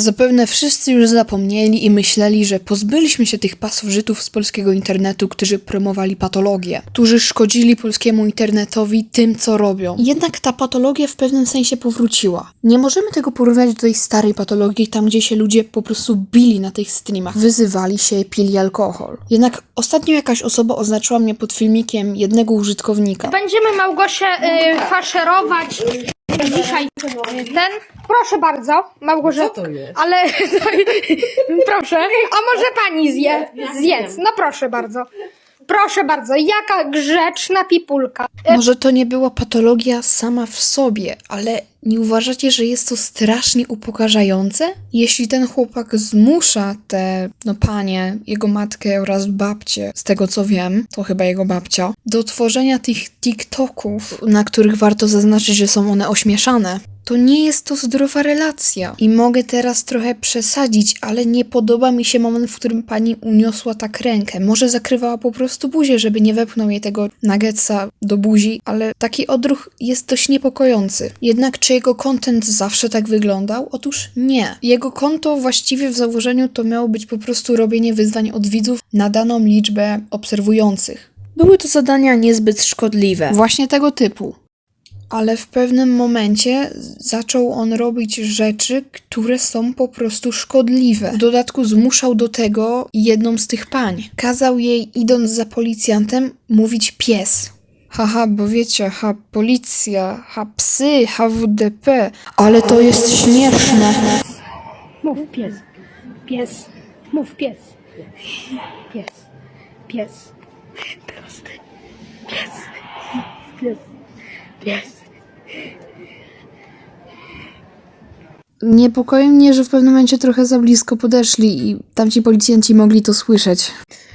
Zapewne wszyscy już zapomnieli i myśleli, że pozbyliśmy się tych pasożytów z polskiego internetu, którzy promowali patologię, którzy szkodzili polskiemu internetowi tym, co robią. Jednak ta patologia w pewnym sensie powróciła. Nie możemy tego porównać do tej starej patologii, tam gdzie się ludzie po prostu bili na tych streamach, wyzywali się, pili alkohol. Jednak ostatnio jakaś osoba oznaczyła mnie pod filmikiem jednego użytkownika. Będziemy Małgosię y, faszerować dzisiaj ten. Proszę bardzo, Małgorzata. Co to jest? Ale proszę, a może pani zje? Zjedz. No proszę bardzo. Proszę bardzo, jaka grzeczna pipulka. Może to nie była patologia sama w sobie, ale nie uważacie, że jest to strasznie upokarzające? Jeśli ten chłopak zmusza te, no panie, jego matkę oraz babcię, z tego co wiem, to chyba jego babcia, do tworzenia tych TikToków, na których warto zaznaczyć, że są one ośmieszane, to nie jest to zdrowa relacja. I mogę teraz trochę przesadzić, ale nie podoba mi się moment, w którym pani uniosła tak rękę. Może zakrywała po prostu buzię, żeby nie wepchnął jej tego nuggetsa do buzi, ale taki odruch jest dość niepokojący. Jednak czy jego content zawsze tak wyglądał? Otóż nie. Jego konto właściwie w założeniu to miało być po prostu robienie wyzwań od widzów na daną liczbę obserwujących. Były to zadania niezbyt szkodliwe. Właśnie tego typu. Ale w pewnym momencie zaczął on robić rzeczy, które są po prostu szkodliwe. W dodatku zmuszał do tego jedną z tych pań. Kazał jej, idąc za policjantem, mówić pies. Haha, bo wiecie, ha policja, ha psy, HWDP, ale to jest śmieszne. Mów pies, pies, mów pies, pies, pies, prosty, pies, pies, pies. Niepokoi mnie, że w pewnym momencie trochę za blisko podeszli i tamci policjanci mogli to słyszeć.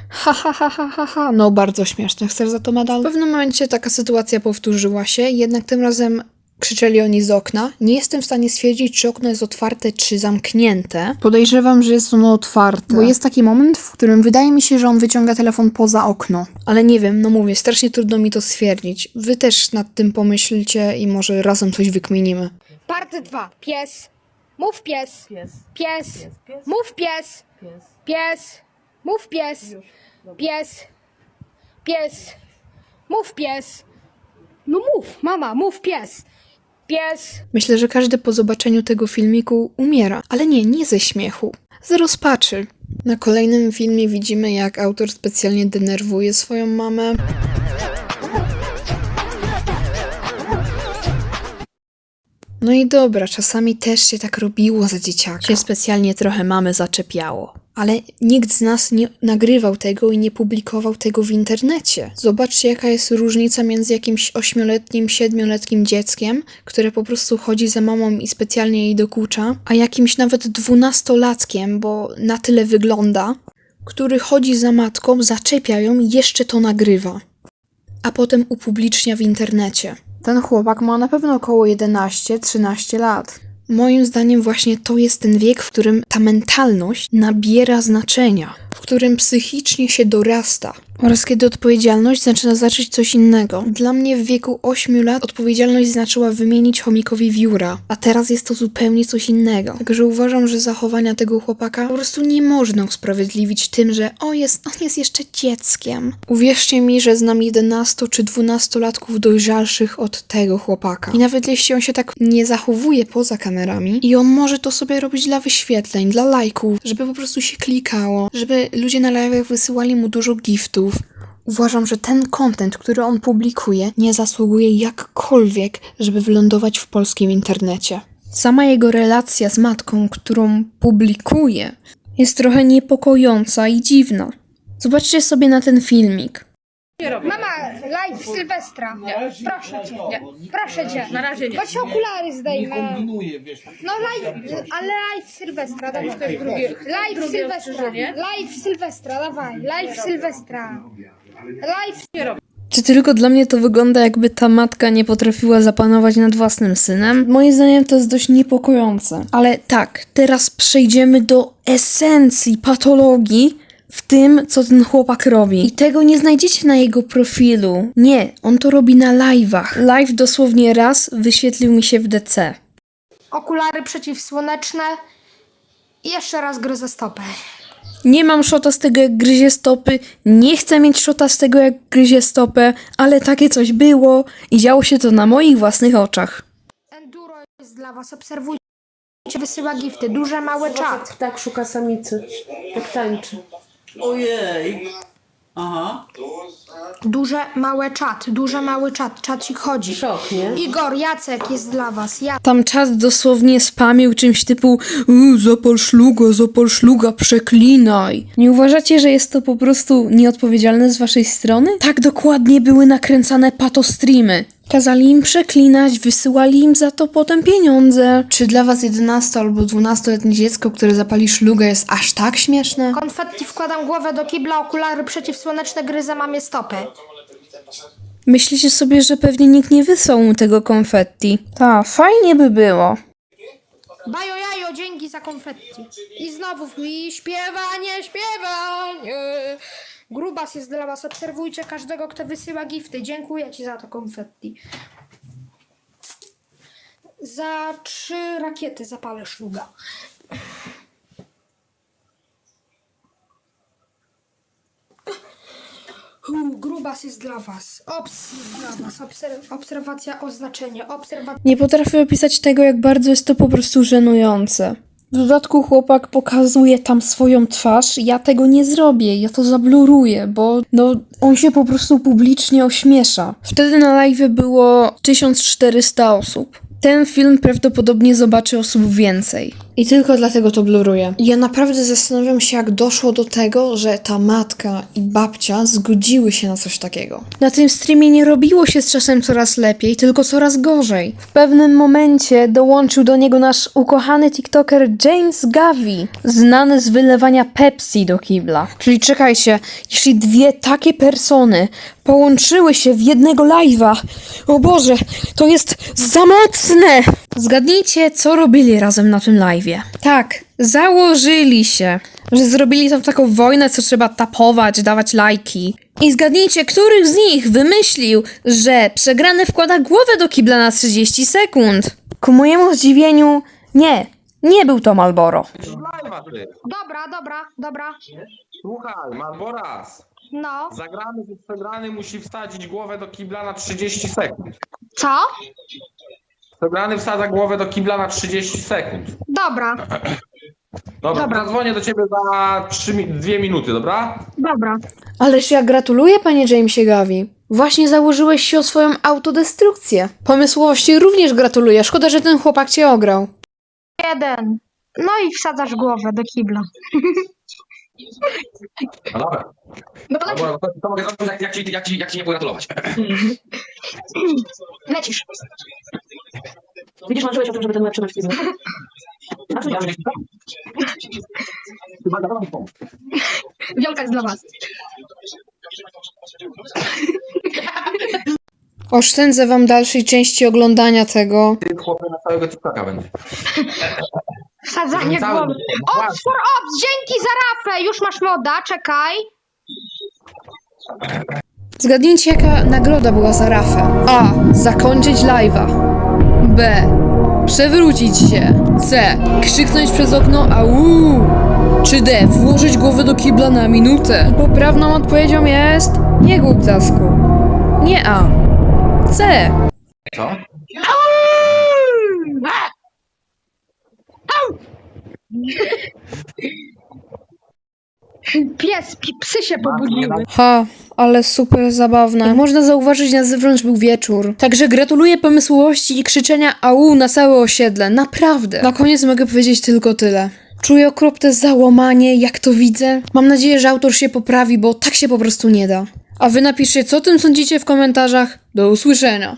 Ha, ha, ha, ha, ha, ha. No, bardzo śmieszne. Chcesz za to medal? W pewnym momencie taka sytuacja powtórzyła się, jednak tym razem krzyczeli oni z okna. Nie jestem w stanie stwierdzić, czy okno jest otwarte, czy zamknięte. Podejrzewam, że jest ono otwarte. Bo jest taki moment, w którym wydaje mi się, że on wyciąga telefon poza okno. Ale nie wiem, no mówię, strasznie trudno mi to stwierdzić. Wy też nad tym pomyślcie i może razem coś wykminimy. Part 2. Pies. Mów pies. Pies. Pies. pies. Mów pies. Pies. Pies. Mów pies. Pies. Pies. Mów pies. No mów, mama, mów pies. Pies. Myślę, że każdy po zobaczeniu tego filmiku umiera, ale nie, nie ze śmiechu, z rozpaczy. Na kolejnym filmie widzimy, jak autor specjalnie denerwuje swoją mamę. No i dobra, czasami też się tak robiło za dzieciaka. Się specjalnie trochę mamy zaczepiało. Ale nikt z nas nie nagrywał tego i nie publikował tego w internecie. Zobaczcie, jaka jest różnica między jakimś ośmioletnim, siedmioletnim dzieckiem, które po prostu chodzi za mamą i specjalnie jej dokucza, a jakimś nawet dwunastolatkiem, bo na tyle wygląda, który chodzi za matką, zaczepia ją i jeszcze to nagrywa a potem upublicznia w internecie. Ten chłopak ma na pewno około 11-13 lat. Moim zdaniem właśnie to jest ten wiek, w którym ta mentalność nabiera znaczenia, w którym psychicznie się dorasta. Oraz kiedy odpowiedzialność zaczyna znaczyć coś innego. Dla mnie w wieku 8 lat odpowiedzialność znaczyła wymienić chomikowi wióra, a teraz jest to zupełnie coś innego. Także uważam, że zachowania tego chłopaka po prostu nie można usprawiedliwić tym, że o jest, on jest jeszcze dzieckiem. Uwierzcie mi, że znam 11 czy 12 latków dojrzalszych od tego chłopaka. I nawet jeśli on się tak nie zachowuje poza kamerami i on może to sobie robić dla wyświetleń, dla lajków, żeby po prostu się klikało, żeby ludzie na live'ach wysyłali mu dużo giftów. Uważam, że ten content, który on publikuje, nie zasługuje jakkolwiek, żeby wylądować w polskim internecie. Sama jego relacja z matką, którą publikuje, jest trochę niepokojąca i dziwna. Zobaczcie sobie na ten filmik. Mama, live Sylwestra. Proszę cię. Proszę cię. Na razie nie. Bo ci okulary Nie zdejmę. kombinuję, wiesz. No live, ale live Sylwestra, dawaj. Live drugie Sylwestra. Live Sylwestra, dawaj. Live Sylwestra. Live Czy tylko dla mnie to wygląda, jakby ta matka nie potrafiła zapanować nad własnym synem? Moim zdaniem to jest dość niepokojące. Ale tak, teraz przejdziemy do esencji patologii w tym, co ten chłopak robi. I tego nie znajdziecie na jego profilu. Nie, on to robi na live'ach. Live dosłownie raz wyświetlił mi się w DC. okulary przeciwsłoneczne I jeszcze raz gryzę stopę. Nie mam szota z tego, jak gryzie stopy, nie chcę mieć szota z tego, jak gryzie stopę, ale takie coś było i działo się to na moich własnych oczach. Enduro jest dla was, obserwujcie. Wysyła gifty, duże, małe czat. Ptak szuka samicy. Tak tańczy. Ojej. Aha. Duże, małe czat, duże, mały czat, czacik chodzi. Szok, nie? Igor, Jacek jest dla was, ja. Tam czat dosłownie spamił czymś typu "Yy, zapal szluga, zapal szluga, przeklinaj. Nie uważacie, że jest to po prostu nieodpowiedzialne z waszej strony? Tak dokładnie były nakręcane patostreamy. Kazali im przeklinać, wysyłali im za to potem pieniądze. Czy dla was 11 albo 12-letnie dziecko, które zapali szlugę jest aż tak śmieszne? Konfetti wkładam głowę do kibla, okulary przeciwsłoneczne gryzę, mamie stopy. Myślicie sobie, że pewnie nikt nie wysłał mu tego konfetti. Ta, fajnie by było. Bajo jajo, dzięki za konfetti. I znowu mi śpiewanie, śpiewanie. Grubas jest dla was, obserwujcie każdego, kto wysyła gifty. Dziękuję ci za to konfetti. Za trzy rakiety zapalę szluga. Grubas jest dla was. Jest dla was. Obser- obserwacja, oznaczenie. Obserwacja. Nie potrafię opisać tego, jak bardzo jest to po prostu żenujące. W dodatku chłopak pokazuje tam swoją twarz, ja tego nie zrobię, ja to zabluruję, bo no on się po prostu publicznie ośmiesza. Wtedy na live było 1400 osób. Ten film prawdopodobnie zobaczy osób więcej. I tylko dlatego to bluruję. Ja naprawdę zastanawiam się, jak doszło do tego, że ta matka i babcia zgodziły się na coś takiego. Na tym streamie nie robiło się z czasem coraz lepiej, tylko coraz gorzej. W pewnym momencie dołączył do niego nasz ukochany TikToker James Gavi, znany z wylewania Pepsi do kibla. Czyli czekajcie, jeśli dwie takie persony połączyły się w jednego live'a, o Boże, to jest za mocne! Zgadnijcie, co robili razem na tym Tak, założyli się, że zrobili tam taką wojnę, co trzeba tapować, dawać lajki. I zgadnijcie, których z nich wymyślił, że przegrany wkłada głowę do kibla na 30 sekund. Ku mojemu zdziwieniu, nie, nie był to Malboro. Live'a ty. Dobra, dobra, dobra. Słuchaj, Malboras. No. Zagrany lub przegrany musi wsadzić głowę do kibla na 30 sekund. Co? Przegrany wsadza głowę do kibla na 30 sekund. Dobra, Dobra, Dobra. zadzwonię do ciebie za 3, mi- 2 minuty, dobra? dobra. Ależ ja gratuluję, panie Jamesie Gavi. Właśnie założyłeś się o swoją autodestrukcję. Pomysłowości również gratuluję. Szkoda, że ten chłopak cię ograł. Jeden. No i wsadzasz głowę do kibla. No dobra. No to Dobra, to, to mogę zrobić, jak, jak, ci, jak, ci, jak ci nie pogratulować. lecisz. Widzisz, marzyłeś o tym, żeby ten łeb trzymać w. A czy nie? Chyba dawał mi pomóc. Wielka jest dla was. Oszczędzę wam dalszej części oglądania tego. Ty chłopie na całego TikToka będzie. Wsadzanie Cały- głowy. Ops for ops, dzięki za rafę. Już masz moda, czekaj. Zgadnijcie, jaka nagroda była za Rafę. A. Zakończyć live'a. B. Przewrócić się. C. Krzyknąć przez okno au. Czy D. Włożyć głowę do kibla na minutę. Poprawną odpowiedzią jest... Nie głuptasku. Nie A. C. Co? Pies, pi, psy się pobudziły. Ha, ale super zabawne. Można zauważyć, na zewnątrz był wieczór. Także gratuluję pomysłowości i krzyczenia au na całe osiedle. Naprawdę. Na koniec mogę powiedzieć tylko tyle. Czuję okropne załamanie, jak to widzę. Mam nadzieję, że autor się poprawi, bo tak się po prostu nie da. A wy napiszcie, co o tym sądzicie w komentarzach. Do usłyszenia.